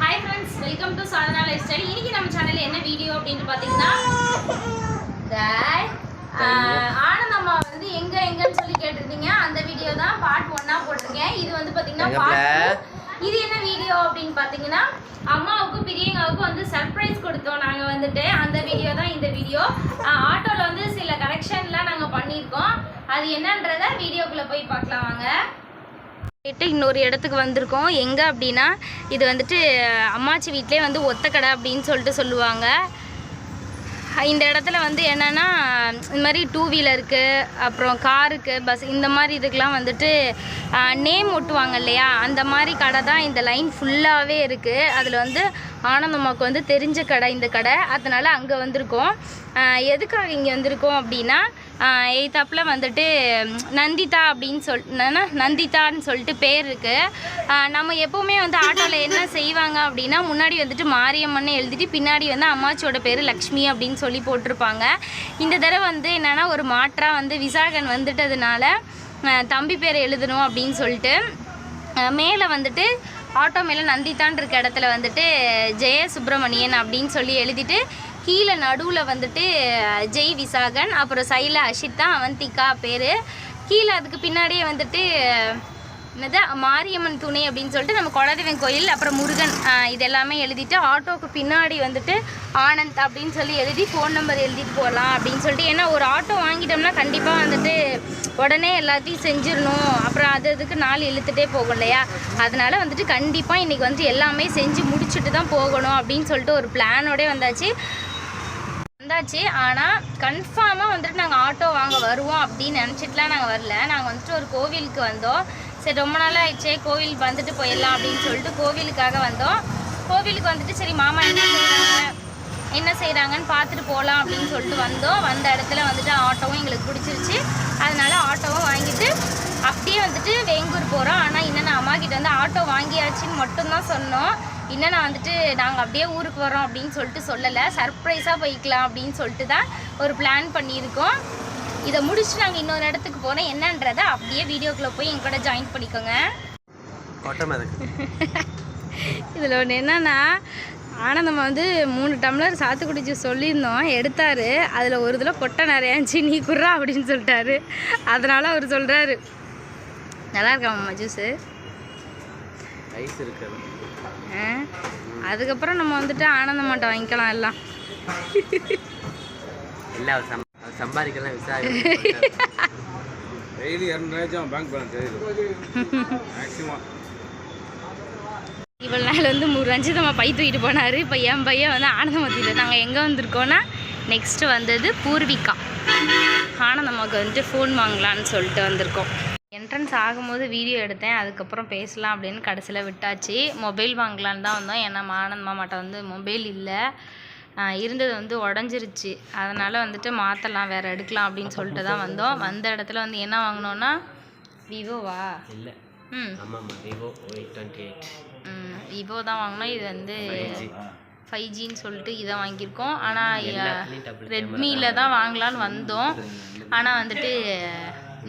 Hi friends welcome to Sadhana life style இன்னைக்கு நம்ம சேனல்ல என்ன வீடியோ அப்படின்னு பார்த்தீங்கன்னா ஆனந்த் அம்மா வந்து எங்க எங்கன்னு சொல்லி கேட்டிருந்தீங்க. அந்த வீடியோ தான் பார்ட் ஒன்னா போட்டிருக்கேன். இது வந்து பார்த்தீங்கன்னா two. இது என்ன வீடியோ அப்படின்னு பார்த்தீங்கன்னா அம்மாவுக்கும் பிரியங்காவுக்கும் வந்து சர்ப்ரைஸ் கொடுத்தோம். நாங்கள் வந்துட்டு அந்த வீடியோ தான் இந்த வீடியோ ஆட்டோவில் வந்து சில கரெக்ஷன்லாம் நாங்கள் பண்ணியிருக்கோம். அது என்னன்றத வீடியோக்குள்ளே போய் பார்க்கலாம் வாங்க. போயிட்டு இன்னொரு இடத்துக்கு வந்திருக்கோம். எங்கே அப்படின்னா இது வந்துட்டு அம்மாச்சி வீட்டிலே வந்து ஒத்தக்கடை அப்படின்னு சொல்லிட்டு சொல்லுவாங்க. இந்த இடத்துல வந்து என்னென்னா இந்த மாதிரி டூ வீலருக்கு அப்புறம் காருக்கு பஸ் இந்த மாதிரி இதுக்கெலாம் வந்துட்டு நேம் ஒட்டுவாங்க இல்லையா? அந்த மாதிரி கடை தான் இந்த லைன் ஃபுல்லாகவே இருக்குது அதில் வந்து ஆனந்தம்மாவுக்கு வந்து தெரிஞ்ச கடை இந்த கடை. அதனால் அங்கே வந்திருக்கோம். எதுக்காக இங்கே வந்திருக்கோம் அப்படின்னா எய்தாப்பில் வந்துட்டு நந்திதா அப்படின்னு சொல் என்னன்னா, நந்திதான்னு சொல்லிட்டு பேர் இருக்குது நம்ம எப்போவுமே வந்து ஆட்டோவில் என்ன செய்வாங்க அப்படின்னா முன்னாடி வந்துட்டு மாரியம்மன் எழுதிட்டு பின்னாடி வந்து அம்மாச்சியோட பேர் லக்ஷ்மி அப்படின்னு சொல்லி போட்டிருப்பாங்க. இந்த தடவை வந்து என்னென்னா ஒரு மாற்றாக வந்து விசாகன் வந்துட்டதுனால தம்பி பேர் எழுதணும் அப்படின்னு சொல்லிட்டு மேலே வந்துட்டு ஆட்டோ மேலே நந்திதான் இருக்க இடத்துல வந்துட்டு ஜெய சுப்பிரமணியன் அப்படின்னு சொல்லி எழுதிட்டு கீழே நடுவில் வந்துட்டு ஜெய் விசாகன் அப்புறம் சைல அஷிதா அவந்திகா பேர். கீழே அதுக்கு பின்னாடியே வந்துட்டு என்னது? மாரியம்மன் துணை அப்படின்னு சொல்லிட்டு நம்ம குலதெய்வம் கோயில் அப்புறம் முருகன் இது எல்லாமே எழுதிட்டு ஆட்டோவுக்கு பின்னாடி வந்துட்டு ஆனந்த் அப்படின்னு சொல்லி எழுதி ஃபோன் நம்பர் எழுதிட்டு போகலாம் அப்படின்னு சொல்லிட்டு. ஏன்னா ஒரு ஆட்டோ வாங்கிட்டோம்னா கண்டிப்பாக வந்துட்டு உடனே எல்லாத்தையும் செஞ்சிடணும். அப்புறம் அது அதுக்கு நாள் இழுத்துட்டே போகும் இல்லையா? அதனால் வந்துட்டு கண்டிப்பாக இன்றைக்கி வந்துட்டு எல்லாமே செஞ்சு முடிச்சுட்டு தான் போகணும் அப்படின்னு சொல்லிட்டு ஒரு பிளானோடே வந்தாச்சு. வந்தாச்சு. ஆனால் கன்ஃபார்மாக வந்துட்டு நாங்கள் ஆட்டோ வாங்க வருவோம் அப்படின்னு நினச்சிட்டுலாம் நாங்கள் வரல. நாங்கள் வந்துட்டு ஒரு கோவிலுக்கு வந்தோம். சரி ரொம்ப நாள் ஆயிடுச்சே கோவில் வந்துட்டு போயிடலாம் அப்படின்னு சொல்லிட்டு கோவிலுக்காக வந்தோம். கோவிலுக்கு வந்துட்டு சரி மாமா என்ன செய்கிறாங்க என்ன செய்கிறாங்கன்னு பார்த்துட்டு போகலாம் அப்படின்னு சொல்லிட்டு வந்தோம். வந்த இடத்துல வந்துட்டு ஆட்டோவும் எங்களுக்கு பிடிச்சிருச்சு. அதனால் ஆட்டோவும் வாங்கிட்டு அப்படியே வந்துட்டு வேங்கூர் போகிறோம் ஆனால் இன்னும் நான் அம்மா கிட்ட வந்து ஆட்டோ வாங்கியாச்சுன்னு மட்டும்தான் சொன்னோம். இன்னும் நான் வந்துட்டு நாங்கள் அப்படியே ஊருக்கு வரோம் அப்படின்னு சொல்லிட்டு சொல்லலை. சர்ப்ரைஸாக போய்க்கலாம் அப்படின்னு சொல்லிட்டு தான் ஒரு பிளான் பண்ணியிருக்கோம். இதை முடிச்சுட்டு நாங்கள் இன்னொரு இடத்துக்கு போகிறோம் என்னன்றதை அப்படியே வீடியோக்குள்ளே போய் என் கூட ஜாயின் பண்ணிக்கோங்க. இதில் ஒன்று என்னன்னா ஆனந்தம்மா வந்து மூணு டம்ளர் சாத்துக்குடி ஜூஸ் சொல்லியிருந்தோம். எடுத்தார். அதில் ஒரு இதில் கொட்டை நிறையாச்சு நீ குர்றா அப்படின்னு சொல்லிட்டாரு. அதனால் அவர் சொல்கிறாரு நல்லா இருக்காமாம்மா ஜூஸு ஐஸ் இருக்குது அதுக்கப்புறம் நம்ம வந்துட்டு ஆனந்தம்மாட்ட வாங்கிக்கலாம் எல்லாம். சம்பாதிக்கலாம் விசாரி டெய்லி இரநூறுவாச்சும் பேங்க் பேலன்ஸ் தெரியுது மேக்ஸிமம் இவ்வளோ நாள் வந்து ரஞ்சிதம்மா பை தூக்கிட்டு போனார். இப்போ என் பையன் வந்து ஆனந்தமத்தியில் நாங்கள் எங்கே வந்திருக்கோன்னா நெக்ஸ்ட்டு வந்தது பூர்விகா. ஆனந்தம்மாவுக்கு வந்துட்டு ஃபோன் வாங்கலான்னு சொல்லிட்டு வந்திருக்கோம். என்ட்ரன்ஸ் ஆகும்போது வீடியோ எடுத்தேன். அதுக்கப்புறம் பேசலாம் அப்படின்னு கடைசியில் விட்டாச்சு. மொபைல் வாங்கலான்னு தான் வந்தோம். ஏன்னா ஆனந்த் மாமாட்ட வந்து மொபைல் இல்லை. இருந்தது வந்து உடஞ்சிருச்சு அதனால் வந்துட்டு மாற்றலாம் வேறு எடுக்கலாம் அப்படின்னு சொல்லிட்டு தான் வந்தோம் வந்த இடத்துல வந்து என்ன வாங்கினோன்னா விவோவா இல்லை ம் விவோ விவோ தான் வாங்கினோம் இது வந்து ஃபைவ் ஜின்னு சொல்லிட்டு இதை வாங்கியிருக்கோம் ஆனால் ரெட்மியில் தான் வாங்கலான்னு வந்தோம் ஆனால் வந்துட்டு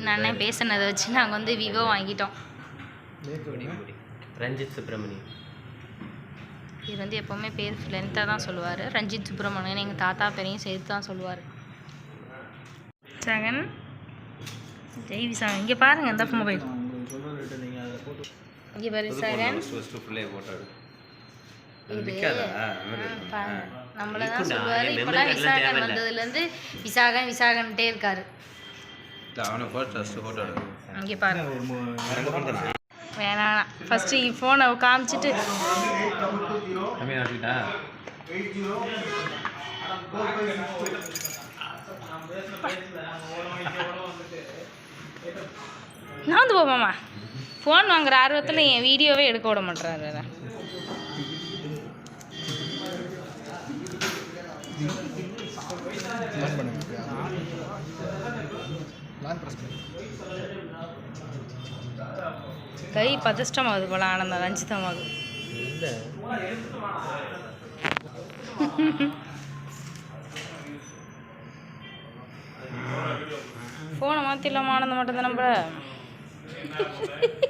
நான் பேசினதை வச்சு நாங்கள் வந்து விவோ வாங்கிட்டோம் ரஞ்சித் சுப்பிரமணியம் இது வந்து எப்போவுமே பேர் லென்த்தாக தான் சொல்லுவார். ரஞ்சித் சுப்பிரமணியன் எங்கள் தாத்தா பேரையும் சேர்த்து தான் சொல்லுவார். சகன் ஜெய் விசாகன் இங்கே பாருங்கள் இந்த மொபைல் இங்கே பாரு பாருங்க. நம்மள தான் சொல்லுவார். இப்போலாம் விசாகன். வந்ததுலேருந்து விசாகன் விசாகன்ட்டே இருக்காரு. இங்கே பாருங்க. வேணாம். ஃபஸ்ட்டு ஃபோனை காமிச்சிட்டு. நான் வந்து போமாம்மா ஃபோன் வாங்குற ஆர்வத்தில் என் வீடியோவே எடுக்க விட மாட்டேறாரு கை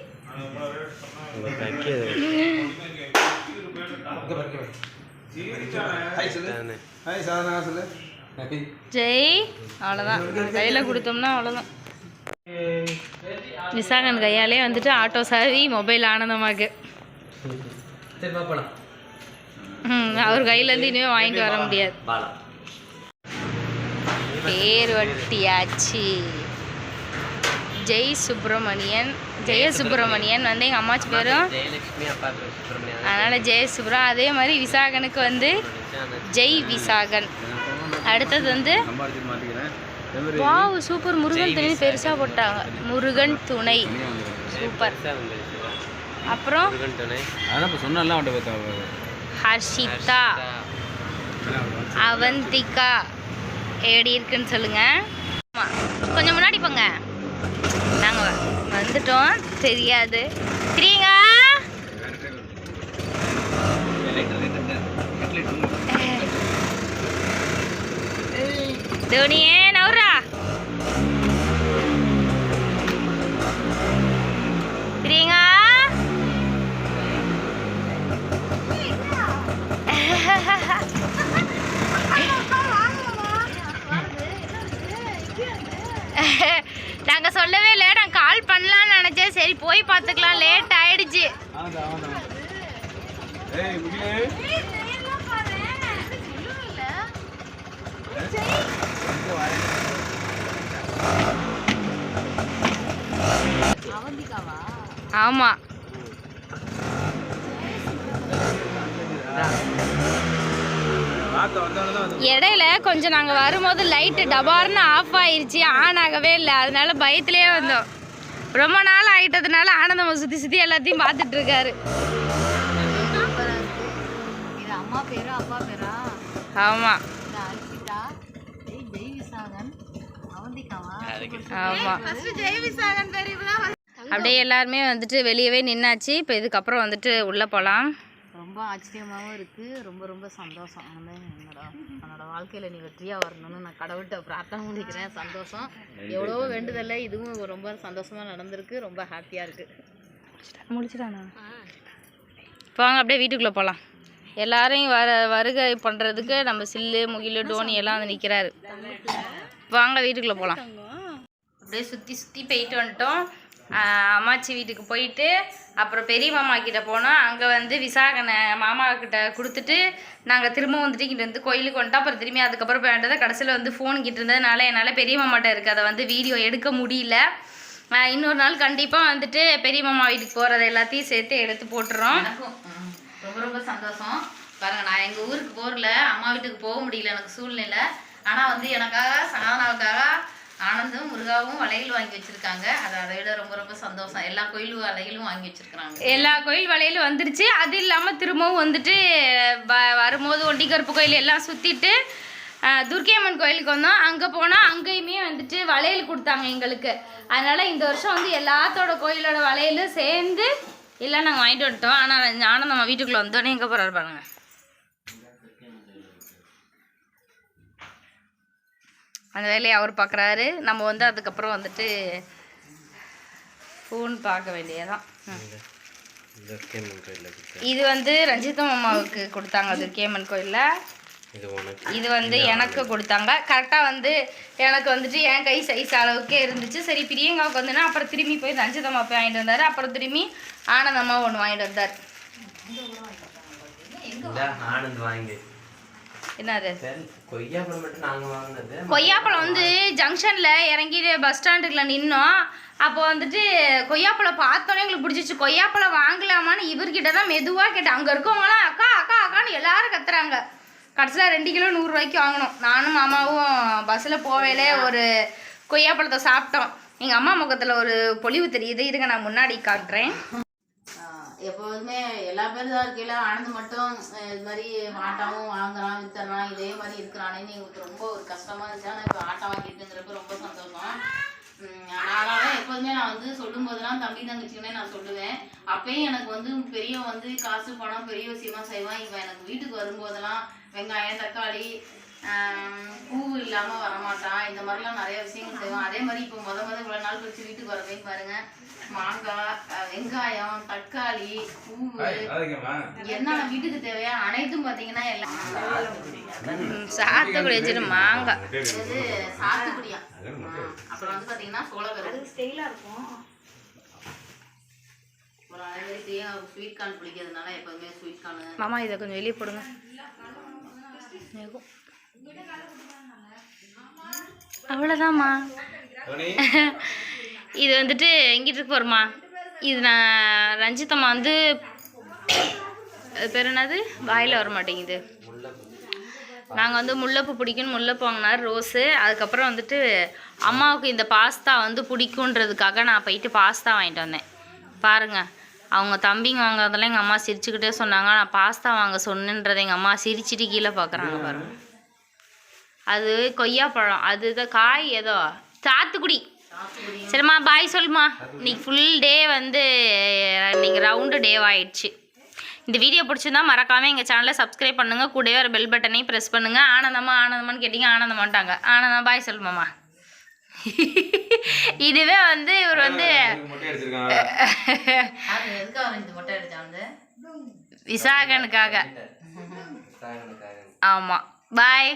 நம்ம உங்கள் தைக்கிறது ஹாய் சொல்லு தானே ஹாய் சாதனா சொல்லு. ஹாய் ஜெய். அவ்வளோதான் கையில் கொடுத்தோம்னா அவ்வளோதான் விசாகன் கையாலே வந்துட்டு ஆட்டோ சாவி மொபைல் ம், அவர் கையிலேருந்து இனிமேல் வாங்கிட்டு வர முடியாது. பேர் வட்டியாச்சு ஜெய் சுப்பிரமணியன். ஜெய சுப்பிரமணியன் வந்து எங்கள் அம்மாச்சி பேரும். அதனால் ஜெய சுப்ரா அதே மாதிரி விசாகனுக்கு வந்து ஜெய் விசாகன். அடுத்தது வந்து சம்பாதிச்சு மாட்டிக்கிறேன் அதே மாதிரி வாவ் சூப்பர். முருகன் துணை பெருசாக போட்டாங்க. முருகன் துணை. சூப்பர். அப்புறம்? ஹர்ஷிதா. அவந்திகா. எப்படி இருக்குன்னு சொல்லுங்க. கொஞ்சம் முன்னாடி போங்க. நாங்கள் வந்துட்டோம். தெரியாது. தெரியுங்க. தோனியே. போய் பார்த்துக்கலாம் லேட் ஆயிடுச்சு. ஆமா. இடையில கொஞ்சம் நாங்க வரும்போது லைட்டு டபார்னு ஆஃப் ஆயிருச்சு ஆன் ஆகவே இல்லை. அதனால பயத்திலேயே வந்தோம். ரொம்ப நாள் ஆயிட்டதுனால ஆனந்தம் சுத்தி சுத்தி எல்லாத்தையும் பார்த்துட்டு இருக்காரு இது அம்மா பேரா அப்பா பேரா? ஆமா. இது அர்ப்பிதா ஜெய் ஜெய் விசாகன் அவந்திகாவா ஆமா. ஜெய் விசாகன் தெரியுமா அப்படியே எல்லாருமே வந்துட்டு வெளியவே நின்னாச்சு. இப்போ இதுக்கப்புறம் வந்துட்டு உள்ள போலாம். ரொம்ப ஆச்சரியமாகவும் இருக்குது ரொம்ப ரொம்ப சந்தோஷம். வாழ்க்கையில் நீ வெற்றியாக வரணும்னு நான் கடவுள்கிட்ட பிரார்த்தனை பண்ணிக்கிறேன். சந்தோஷம். எவ்வளோ வேண்டுதல்ல இதுவும் ரொம்ப சந்தோஷமாக நடந்திருக்கு. ரொம்ப ஹாப்பியாக இருக்குது முடிச்சிடானா இப்போ வாங்க அப்படியே வீட்டுக்குள்ளே போகலாம் எல்லாரையும் வர வருகை பண்ணுறதுக்கு நம்ம சில்லு முகிலு டோனி எல்லாம் வந்து நிற்கிறாரு வாங்க வீட்டுக்குள்ளே போகலாம் அப்படியே சுற்றி சுற்றி போயிட்டு வந்துட்டோம். அம்மாச்சி வீட்டுக்கு போயிட்டு அப்புறம் பெரிய மாமா கிட்ட போனோம் அங்கே வந்து விசாகனை மாமா கிட்ட கொடுத்துட்டு நாங்கள் திரும்ப வந்துட்டு இங்கிட்ட வந்து கோயிலுக்கு வந்துட்டோம். அப்புறம் திரும்பி அதுக்கப்புறம் போய் வேண்டதை கடைசியில் வந்து ஃபோன் கிட்ட இருந்ததுனால என்னால் பெரிய மாமாட்ட இருக்குது அதை வந்து வீடியோ எடுக்க முடியல. இன்னொரு நாள் கண்டிப்பாக வந்துட்டு பெரிய மாமா வீட்டுக்கு போகிறத எல்லாத்தையும் சேர்த்து எடுத்து போட்டுறோம். ரொம்ப ரொம்ப சந்தோஷம். பாருங்க நான் எங்கள் ஊருக்கு போகல அம்மா வீட்டுக்கு போக முடியல எனக்கு சூழ்நிலை. ஆனால் வந்து எனக்காக சாதனாவுக்காக ஆனந்தும் முருகாவும் வளையல் வாங்கி வச்சிருக்காங்க. அது அதை விட ரொம்ப ரொம்ப சந்தோஷம். எல்லா கோயிலும் வளையலும் வாங்கி வச்சிருக்காங்க எல்லா கோயில் வளையலும் வந்துருச்சு. அது இல்லாமல் திரும்பவும் வந்துட்டு வ வரும்போது ஒண்டிக்கருப்பு கோயில் எல்லாம் சுற்றிட்டு துர்க்கியம்மன் கோயிலுக்கு வந்தோம். அங்கே போனால் அங்கேயுமே வந்துட்டு வளையல் கொடுத்தாங்க எங்களுக்கு. அதனால் இந்த வருஷம் வந்து எல்லாத்தோட கோயிலோட வளையலும் சேர்ந்து எல்லாம் நாங்கள் வாங்கிட்டு வந்துட்டோம். ஆனால் ஆனால் நம்ம வீட்டுக்குள்ளே வந்தோடனே எங்கே போகிறாரு பாருங்க. அந்த வேலையை அவர் பார்க்குறாரு. நம்ம வந்து அதுக்கப்புறம் வந்துட்டு ஃபோன் பார்க்க வேண்டியதான் இது வந்து ரஞ்சிதா மாமாவுக்கு கொடுத்தாங்க துர்க்கியம்மன் கோயிலில். இது வந்து எனக்கு கொடுத்தாங்க. கரெக்டாக வந்து எனக்கு வந்துட்டு என் கை சைஸ் அளவுக்கே இருந்துச்சு. சரி பிரியங்காவுக்கு வந்துன்னா அப்புறம் திரும்பி போய் ரஞ்சிதம்மா போய் வாங்கிட்டு வந்தார். அப்புறம் திரும்பி ஆனந்தம்மா ஒன்று வாங்கிட்டு வந்தார். ஆனந்த் வாங்கி. என்னது? கொய்யாப்பழம் மட்டும் நாங்கள் வாங்கினது. கொய்யாப்பழம் வந்து ஜங்ஷனில் இறங்கி பஸ் ஸ்டாண்டுக்குள்ள நின்னோம். அப்போ வந்துட்டு கொய்யாப்பழம் பார்த்தோன்னே எங்களுக்கு பிடிச்சிச்சு கொய்யாப்பழம் வாங்கலாமான்னு இவர்கிட்ட தான் மெதுவாக கேட்டேன். அங்கே இருக்கவங்களாம் அக்கா அக்கா அக்கான்னு எல்லாரும் கத்துறாங்க. கடைசியில் ரெண்டு கிலோ நூறுரூவாய்க்கு வாங்கினோம். நானும் மாமாவும் பஸ்ஸில் போவேலே ஒரு கொய்யாப்பழத்தை சாப்பிட்டோம். எங்கள் அம்மா முகத்தில் ஒரு பொலிவு தெரியுது. இருங்க நான் முன்னாடி காட்டுறேன் எப்போதுமே எல்லா பேரும் தான் இருக்கையில ஆனந்து மட்டும் இது மாதிரி ஆட்டாவும் வாங்குறான் வித்துறான் இதே மாதிரி இருக்கிறானேன்னு எங்களுக்கு ரொம்ப ஒரு கஷ்டமா இருந்துச்சு ஆனால் இப்போ ஆட்டம் வாங்கிட்டுங்கிறப்ப ரொம்ப சந்தோஷம். அதனால எப்போதுமே நான் வந்து சொல்லும் போதெல்லாம் தம்பி தங்கச்சிக்குமே நான் சொல்லுவேன். அப்பயும் எனக்கு வந்து பெரிய வந்து காசு பணம் பெரிய விஷயமா செய்வான். இவன் எனக்கு வீட்டுக்கு வரும்போதெல்லாம் வெங்காயம் தக்காளி பூ இல்லாமல் வரமாட்டான். இந்த மாதிரிலாம் நிறைய விஷயங்கள் செய்வான். அதே மாதிரி இப்போ முத முத இவ்வளோ நாள் கழிச்சு வீட்டுக்கு வரவே பாருங்க. மாங்காய் வெங்காயம் தக்காளி பூவு. அதுக்குமா என்னென்ன வீட்டுக்கு தேவையா அனைத்தும் பார்த்தீங்கன்னா எல்லாம் சாத்துக்குடி வச்சுட்டு மாங்காய். இது சாத்துக்குடியா அப்புறம் வந்து பார்த்தீங்கன்னா சோளக்கரு ஸ்டைலாக இருக்கும். ஸ்வீட் கார்ன் பிடிக்கிறதுனால எப்போதுமே ஸ்வீட் கார்னு மாமா இதை கொஞ்சம் வெளியே போடுங்க. அவ்வளோதாம்மா தோனி இது வந்துட்டு எங்கிட்டு இருக்கு வருமா இது நான் ரஞ்சிதம்மா வந்து அது பேர் என்னது? வாயில் வர மாட்டேங்குது. நாங்கள் வந்து முல்லைப்பூ பிடிக்கும்னு முல்லைப்பூ வாங்கினார் ரோஸு. அதுக்கப்புறம் வந்துட்டு அம்மாவுக்கு இந்த பாஸ்தா வந்து பிடிக்குன்றதுக்காக நான் போயிட்டு பாஸ்தா வாங்கிட்டு வந்தேன். பாருங்க அவங்க தம்பிங்க வாங்குறதெல்லாம் எங்கள் அம்மா சிரிச்சுக்கிட்டே சொன்னாங்க. நான் பாஸ்தா வாங்க சொன்னேன்றதை எங்கள் அம்மா சிரிச்சிட்டு கீழே பார்க்குறாங்க பாருங்க. அது கொய்யாப்பழம் அதுதான் காய் ஏதோ சாத்துக்குடி. சரிம்மா பாய் சொல்லுமா இன்னைக்கு ஃபுல் டே வந்து இன்னைக்கு ரவுண்டு டே ஆயிடுச்சு. இந்த வீடியோ பிடிச்சிருந்தா மறக்காம எங்கள் சேனலை சப்ஸ்கிரைப் பண்ணுங்க. கூடவே ஒரு பெல் பட்டனையும் ப்ரெஸ் பண்ணுங்க. ஆனந்தமா ஆனந்தமான்னு கேட்டிங்க ஆனந்தமாட்டாங்க ஆனந்தம் பாய் சொல்லுமாம்மா இதுவே வந்து இவர் வந்து விசாகனுக்காக. சாகனுக்காக ஆமாம் பாய்